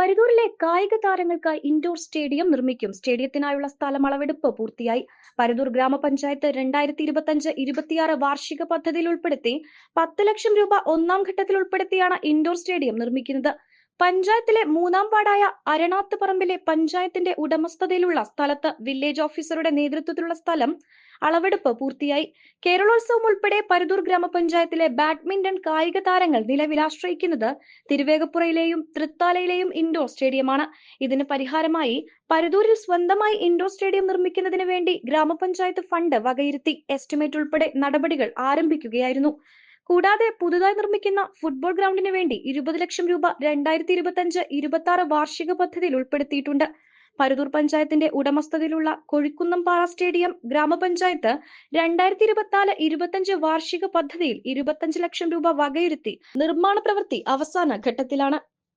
പരിതൂരിലെ കായിക താരങ്ങൾക്കായി indoor stadium നിർമ്മിക്കും. സ്റ്റേഡിയത്തിനായുള്ള സ്ഥലം അളവെടുപ്പ് പൂർത്തിയായി. പരിദൂർ ഗ്രാമപഞ്ചായത്ത് രണ്ടായിരത്തി ഇരുപത്തഞ്ച് ഇരുപത്തിയാറ് വാർഷിക പദ്ധതിയിൽ ഉൾപ്പെടുത്തി പത്ത് ലക്ഷം രൂപ ഒന്നാം ഘട്ടത്തിൽ ഉൾപ്പെടുത്തിയാണ് ഇൻഡോർ സ്റ്റേഡിയം നിർമ്മിക്കുന്നത്. പഞ്ചായത്തിലെ മൂന്നാം വാർഡായ അരണാത്ത് പറമ്പിലെ പഞ്ചായത്തിന്റെ ഉടമസ്ഥതയിലുള്ള സ്ഥലത്ത് വില്ലേജ് ഓഫീസറുടെ നേതൃത്വത്തിലുള്ള സ്ഥലം അളവെടുപ്പ് പൂർത്തിയായി. കേരളോത്സവം ഉൾപ്പെടെ പരുതൂർ ഗ്രാമപഞ്ചായത്തിലെ ബാഡ്മിന്റൺ കായിക താരങ്ങൾ നിലവിൽ ആശ്രയിക്കുന്നത് തിരുവേഗപ്പുറയിലെയും തൃത്താലയിലെയും ഇൻഡോർ സ്റ്റേഡിയമാണ് ഇതിന് പരിഹാരമായി പരുതൂരിൽ സ്വന്തമായി ഇൻഡോർ സ്റ്റേഡിയം നിർമ്മിക്കുന്നതിന് വേണ്ടി ഗ്രാമപഞ്ചായത്ത് ഫണ്ട് വകയിരുത്തി. എസ്റ്റിമേറ്റ് ഉൾപ്പെടെ നടപടികൾ ആരംഭിക്കുകയായിരുന്നു. കൂടാതെ പുതുതായി നിർമ്മിക്കുന്ന ഫുട്ബോൾ ഗ്രൗണ്ടിന് വേണ്ടി ഇരുപത് ലക്ഷം രൂപ രണ്ടായിരത്തി ഇരുപത്തി അഞ്ച് ഇരുപത്തി ആറ് വാർഷിക പദ്ധതിയിൽ ഉൾപ്പെടുത്തിയിട്ടുണ്ട്. പരതൂർ പഞ്ചായത്തിന്റെ ഉടമസ്ഥതയിലുള്ള കൊഴിക്കുന്നംപാറ സ്റ്റേഡിയം ഗ്രാമപഞ്ചായത്ത് രണ്ടായിരത്തി ഇരുപത്തിനാല് ഇരുപത്തഞ്ച് വാർഷിക പദ്ധതിയിൽ ഇരുപത്തഞ്ച് ലക്ഷം രൂപ വകയിരുത്തി നിർമ്മാണ പ്രവൃത്തി അവസാന ഘട്ടത്തിലാണ്.